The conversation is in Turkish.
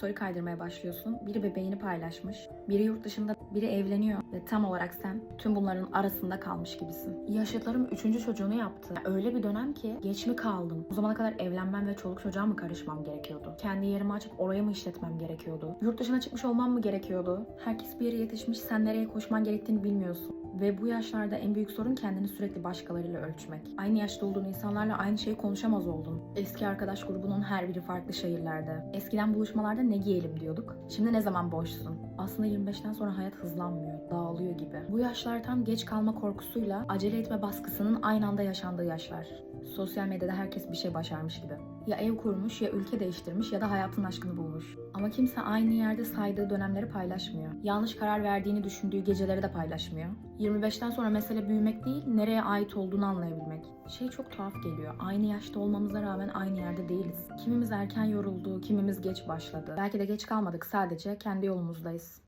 story kaydırmaya başlıyorsun. Biri bebeğini paylaşmış. Biri yurt dışında, biri evleniyor. Ve tam olarak sen tüm bunların arasında kalmış gibisin. Yaşıtlarım üçüncü çocuğunu yaptı. Öyle bir dönem ki geç mi kaldım? O zamana kadar evlenmem ve çoluk çocuğa mı karışmam gerekiyordu? Kendi yerimi açıp oraya mı işletmem gerekiyordu? Yurt dışına çıkmış olmam mı gerekiyordu? Herkes bir yere yetişmiş, sen nereye koşman gerektiğini bilmiyorsun. Ve bu yaşlarda en büyük sorun kendini sürekli başkalarıyla ölçmek. Aynı yaşta olduğun insanlarla aynı şeyi konuşamaz oldun. Eski arkadaş grubunun her biri farklı şehirlerde. Eskiden buluşmalarda ne giyelim diyorduk. Şimdi ne zaman boşsun? Aslında 25'ten sonra hayat hızlanmıyor, dağılıyor gibi. Bu yaşlar tam geç kalma korkusuyla acele etme baskısının aynı anda yaşandığı yaşlar. Sosyal medyada herkes bir şey başarmış gibi. Ya ev kurmuş, ya ülke değiştirmiş ya da hayatın aşkını bulmuş. Ama kimse aynı yerde saydığı dönemleri paylaşmıyor. Yanlış karar verdiğini düşündüğü geceleri de paylaşmıyor. 25'ten sonra mesele büyümek değil, nereye ait olduğunu anlayabilmek. Şey çok tuhaf geliyor. Aynı yaşta olmamıza rağmen aynı yerde değiliz. Kimimiz erken yoruldu, kimimiz geç başladı. Belki de geç kalmadık sadece kendi yolumuzdayız.